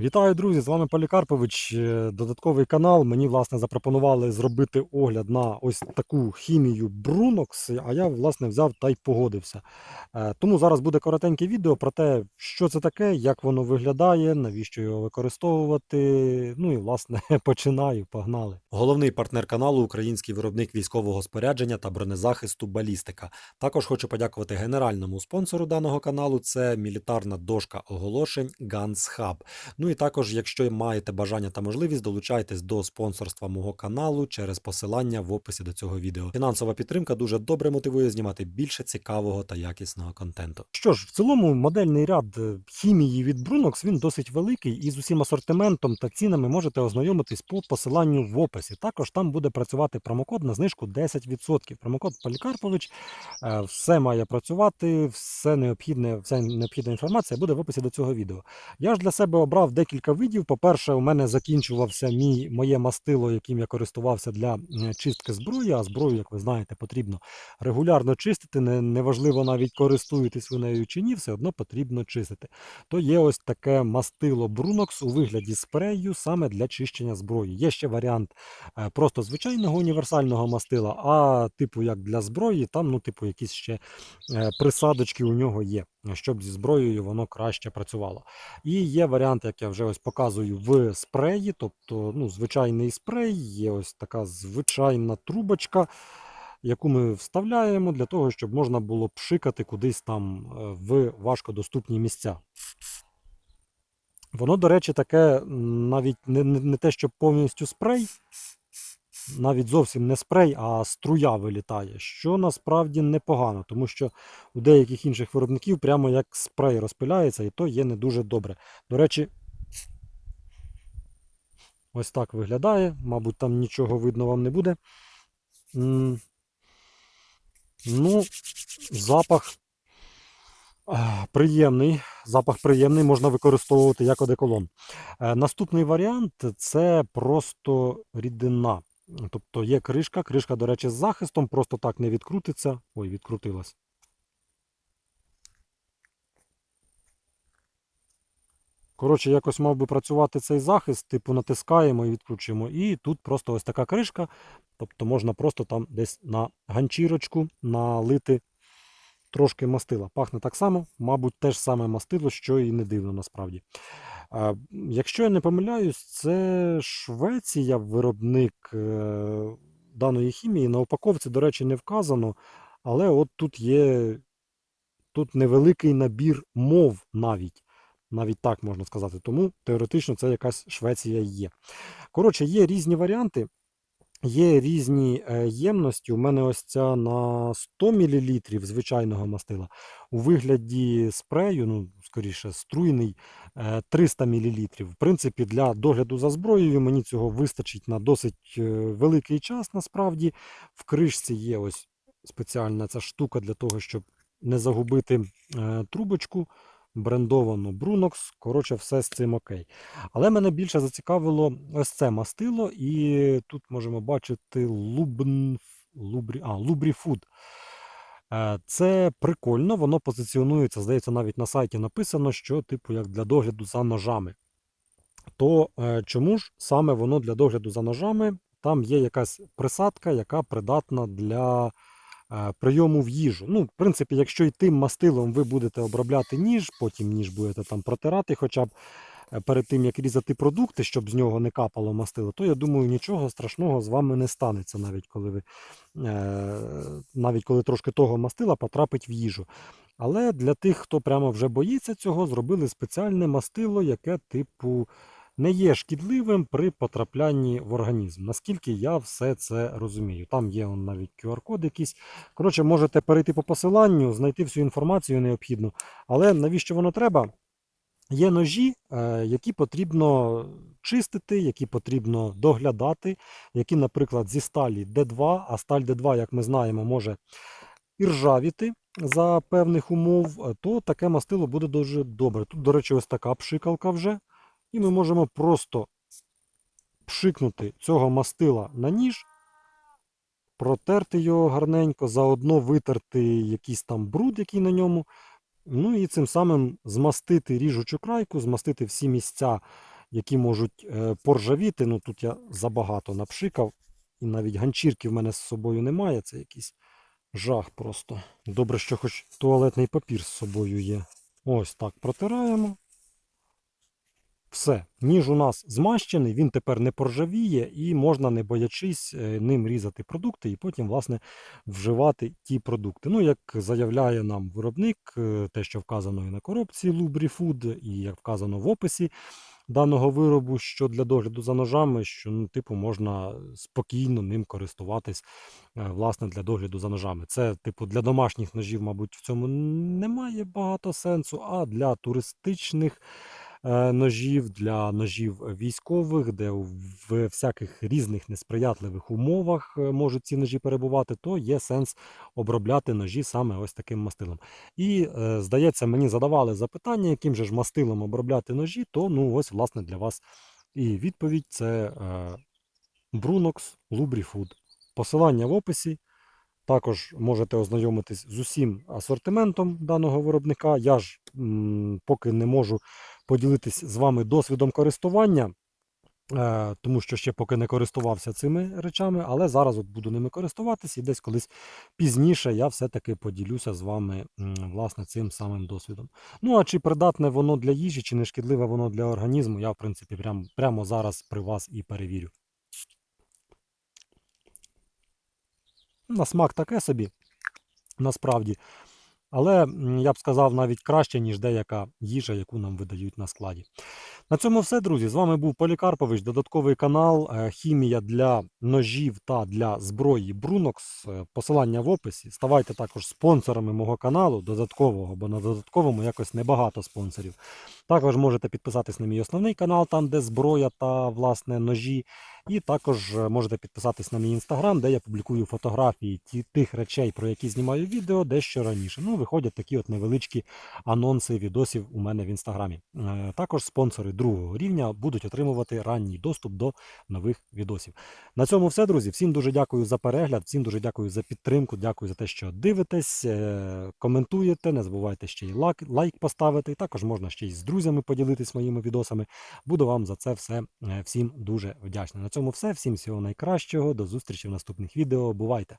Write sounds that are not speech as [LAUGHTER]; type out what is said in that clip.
Вітаю, друзі! З вами Полікарпович. Е, Додатковий канал. Мені власне запропонували зробити огляд на ось таку хімію Brunox, а я власне взяв та й погодився. Е, Тому зараз буде коротеньке відео про те, що це таке, як воно виглядає, навіщо його використовувати. Ну і власне [LAUGHS] починаю. Погнали. Головний партнер каналу український виробник військового спорядження та бронезахисту Балістика. Також хочу подякувати генеральному спонсору даного каналу. Це мілітарна дошка оголошень Guns Hub. Ну і також, якщо маєте бажання та можливість, долучайтесь до спонсорства мого каналу через посилання в описі до цього відео. Фінансова підтримка дуже добре мотивує знімати більше цікавого та якісного контенту. Що ж, в цілому модельний ряд е, хімії від Brunox він досить великий, і з усім асортиментом та цінами можете ознайомитись по посиланню в описі. Також там буде працювати промокод на знижку 10%. Промокод Полікарпович. Е, Все має працювати, все необхідне, вся необхідна інформація буде в описі до цього відео. Я ж для себе обрав декілька видів. По-перше, у мене закінчувався мій, моє мастило, яким я користувався для чистки зброї. А зброю, як ви знаєте, потрібно регулярно чистити. Не, неважливо навіть користуєтесь ви нею чи ні, все одно потрібно чистити. То є ось таке мастило Brunox у вигляді спрею саме для чищення зброї. Є ще варіант е, просто звичайного універсального мастила, а типу як для зброї, там, ну, типу, якісь ще е, присадочки у нього є, щоб зі зброєю воно краще працювало. І є варіант, як я вже ось показую в спреї, тобто ну, звичайний спрей, є ось така звичайна трубочка, яку ми вставляємо для того, щоб можна було пшикати кудись там е, в важкодоступні місця. Воно, до речі, таке навіть не, не, те, що повністю спрей, навіть зовсім не спрей, а струя вилітає, що насправді непогано, тому що у деяких інших виробників прямо як спрей розпиляється, і то є не дуже добре. До речі, ось так виглядає. Мабуть, там нічого видно вам не буде. Ну, запах приємний. Запах приємний, можна використовувати як одеколон. Е, Наступний варіант це просто рідина. Тобто є кришка, кришка, до речі, з захистом, просто так не відкрутиться. Ой, відкрутилась. Коротше, якось мав би працювати цей захист, типу натискаємо і відкручуємо. І тут просто ось така кришка. Тобто можна просто там десь на ганчірочку налити трошки мастила. Пахне так само, мабуть, те ж саме мастило, що і не дивно насправді. Якщо я не помиляюсь, це Швеція виробник е, даної хімії. На упаковці, до речі, не вказано, але от тут є тут невеликий набір мов навіть. Навіть так можна сказати. Тому теоретично це якась Швеція є. Коротше, є різні варіанти. Є різні е, ємності. У мене ось ця на 100 мл звичайного мастила. У вигляді спрею, ну, скоріше, струйний е, 300 мл. В принципі, для догляду за зброєю мені цього вистачить на досить е, великий час. Насправді, в кришці є ось спеціальна ця штука для того, щоб не загубити е, трубочку. Брендовано Brunox, коротше, все з цим окей. Але мене більше зацікавило ось це мастило, і тут можемо бачити Lubn, Lubri, а, Lubrifood. Е, Це прикольно, воно позиціонується, здається, навіть на сайті написано, що, типу, як для догляду за ножами. То е, чому ж саме воно для догляду за ножами? Там є якась присадка, яка придатна для прийому в їжу. Ну, в принципі, якщо й тим мастилом ви будете обробляти ніж, потім ніж будете там протирати, хоча б е, перед тим, як різати продукти, щоб з нього не капало мастило, то я думаю, нічого страшного з вами не станеться, навіть коли ви е, навіть коли трошки того мастила потрапить в їжу. Але для тих, хто прямо вже боїться цього, зробили спеціальне мастило, яке, типу, не є шкідливим при потраплянні в організм. Наскільки я все це розумію. Там є он, навіть QR-код якийсь. Коротше, можете перейти по посиланню, знайти всю інформацію необхідну. Але навіщо воно треба? Є ножі, е, які потрібно чистити, які потрібно доглядати, які, наприклад, зі сталі D2, а сталь D2, як ми знаємо, може і ржавіти за певних умов, е, то таке мастило буде дуже добре. Тут, до речі, ось така пшикалка вже. І ми можемо просто пшикнути цього мастила на ніж, протерти його гарненько, заодно витерти якийсь там бруд, який на ньому Ну і цим самим змастити ріжучу крайку, змастити всі місця, які можуть е, поржавіти. Ну тут я забагато напшикав, і навіть ганчірки в мене з собою немає. Це якийсь жах просто. Добре, що хоч туалетний папір з собою є. Ось так протираємо. Все, ніж у нас змащений, він тепер не поржавіє і можна, не боячись, е, ним різати продукти і потім, власне, вживати ті продукти. Ну, як заявляє нам виробник, е, те, що вказано і на коробці Lubrifood, і як вказано в описі даного виробу, що для догляду за ножами, що ну, типу можна спокійно ним користуватись е, власне для догляду за ножами. Це, типу, для домашніх ножів, мабуть, в цьому немає багато сенсу, а для туристичних ножів, для ножів військових, де в всяких різних несприятливих умовах е, можуть ці ножі перебувати, то є сенс обробляти ножі саме ось таким мастилом. І, е, здається, мені задавали запитання, яким же ж мастилом обробляти ножі, то ну ось, власне, для вас і відповідь це е, Brunox Lubrifood. Посилання в описі. Також можете ознайомитись з усім асортиментом даного виробника. Я ж м, поки не можу поділитись з вами досвідом користування, е, тому що ще поки не користувався цими речами, але зараз от буду ними користуватись і десь колись пізніше я все-таки поділюся з вами власне цим самим досвідом. Ну а чи придатне воно для їжі, чи не шкідливе воно для організму, я в принципі прям, прямо зараз при вас і перевірю. На смак таке собі, насправді. Але я б сказав навіть краще, ніж деяка їжа, яку нам видають на складі. На цьому все, друзі. З вами був Полікарпович, додатковий канал е, Хімія для ножів та для зброї Брунокс. Е, Посилання в описі. Ставайте також спонсорами мого каналу, додаткового, бо на додатковому якось небагато спонсорів. Також можете підписатись на мій основний канал, там де зброя та власне ножі. І також е, можете підписатись на мій інстаграм, де я публікую фотографії тих речей, про які знімаю відео, дещо раніше. Ну, виходять такі от невеличкі анонси відосів у мене в інстаграмі. Е, Також спонсори другого рівня будуть отримувати ранній доступ до нових відосів. На цьому все, друзі. Всім дуже дякую за перегляд, всім дуже дякую за підтримку. Дякую за те, що дивитесь, е, коментуєте. Не забувайте ще й лайк, лайк поставити. Також можна ще й з друзями поділитись моїми відосами. Буду вам за це все всім дуже вдячний. Цьому все. Всім всього найкращого. До зустрічі в наступних відео. Бувайте!